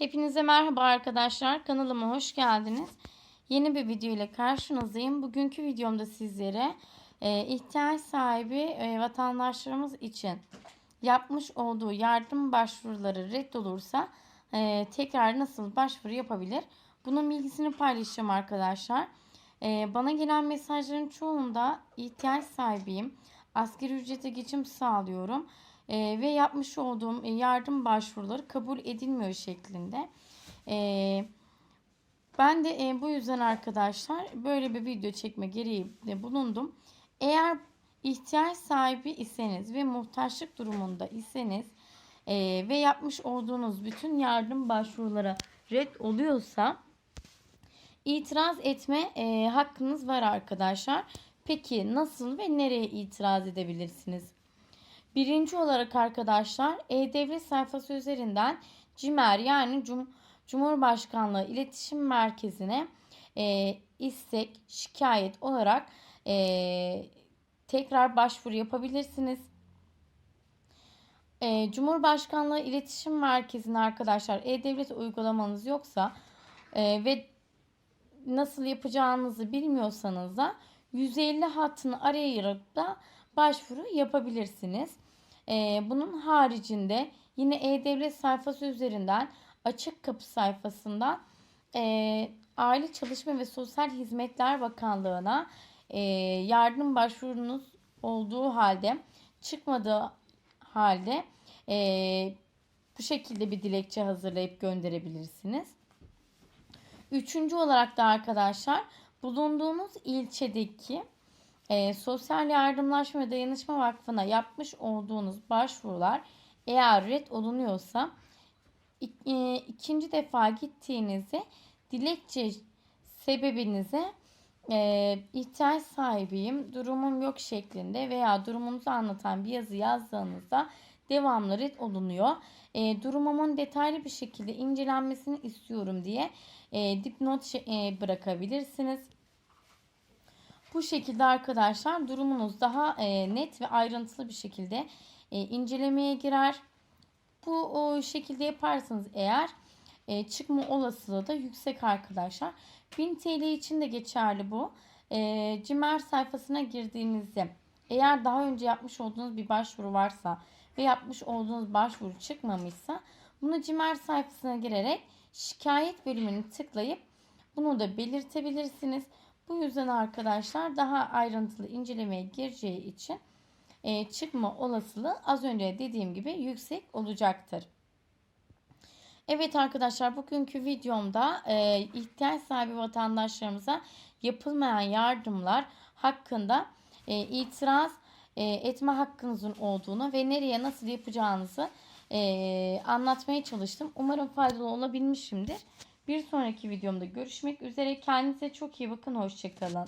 Hepinize merhaba arkadaşlar. Kanalıma hoş geldiniz. Yeni bir video ile karşınızdayım. Bugünkü videomda sizlere e, ihtiyaç sahibi e, vatandaşlarımız için yapmış olduğu yardım başvuruları reddolursa e, tekrar nasıl başvuru yapabilir? Bunun bilgisini paylaşacağım arkadaşlar. Bana gelen mesajların çoğunda ihtiyaç sahibiyim. Asgari ücrete geçim sağlıyorum. E, ve yapmış olduğum e, yardım başvuruları kabul edilmiyor şeklinde. E, ben de e, bu yüzden arkadaşlar böyle bir video çekme gereği de bulundum. Eğer ihtiyaç sahibi iseniz ve muhtaçlık durumunda iseniz e, ve yapmış olduğunuz bütün yardım başvurulara red oluyorsa itiraz etme e, hakkınız var arkadaşlar. Peki nasıl ve nereye itiraz edebilirsiniz? Birinci olarak arkadaşlar E-Devlet sayfası üzerinden CİMER yani Cum Cumhurbaşkanlığı İletişim Merkezi'ne e, istek, şikayet olarak e, tekrar başvuru yapabilirsiniz. E, Cumhurbaşkanlığı İletişim Merkezi'ne arkadaşlar E-Devlet uygulamanız yoksa e, ve nasıl yapacağınızı bilmiyorsanız da 150 hattını arayıp da başvuru yapabilirsiniz. Ee, bunun haricinde yine E-Devlet sayfası üzerinden açık kapı sayfasından e, Aile Çalışma ve Sosyal Hizmetler Bakanlığı'na e, yardım başvurunuz olduğu halde çıkmadığı halde e, bu şekilde bir dilekçe hazırlayıp gönderebilirsiniz. Üçüncü olarak da arkadaşlar bulunduğunuz ilçedeki e, Sosyal Yardımlaşma ve Dayanışma Vakfı'na yapmış olduğunuz başvurular eğer red olunuyorsa e, ikinci defa gittiğinizde dilekçe sebebinize e, ihtiyaç sahibiyim, durumum yok şeklinde veya durumunuzu anlatan bir yazı yazdığınızda devamlı red olunuyor. E, durumumun detaylı bir şekilde incelenmesini istiyorum diye e, dipnot e, bırakabilirsiniz. Bu şekilde arkadaşlar durumunuz daha e, net ve ayrıntılı bir şekilde e, incelemeye girer. Bu o şekilde yaparsanız eğer e, çıkma olasılığı da yüksek arkadaşlar. 1000 TL için de geçerli bu. E, Cimer sayfasına girdiğinizde eğer daha önce yapmış olduğunuz bir başvuru varsa ve yapmış olduğunuz başvuru çıkmamışsa bunu Cimer sayfasına girerek şikayet bölümünü tıklayıp bunu da belirtebilirsiniz. Bu yüzden arkadaşlar daha ayrıntılı incelemeye gireceği için e, çıkma olasılığı az önce dediğim gibi yüksek olacaktır. Evet arkadaşlar bugünkü videomda e, ihtiyaç sahibi vatandaşlarımıza yapılmayan yardımlar hakkında e, itiraz e, etme hakkınızın olduğunu ve nereye nasıl yapacağınızı e, anlatmaya çalıştım. Umarım faydalı olabilmişimdir. Bir sonraki videomda görüşmek üzere. Kendinize çok iyi bakın. Hoşçakalın.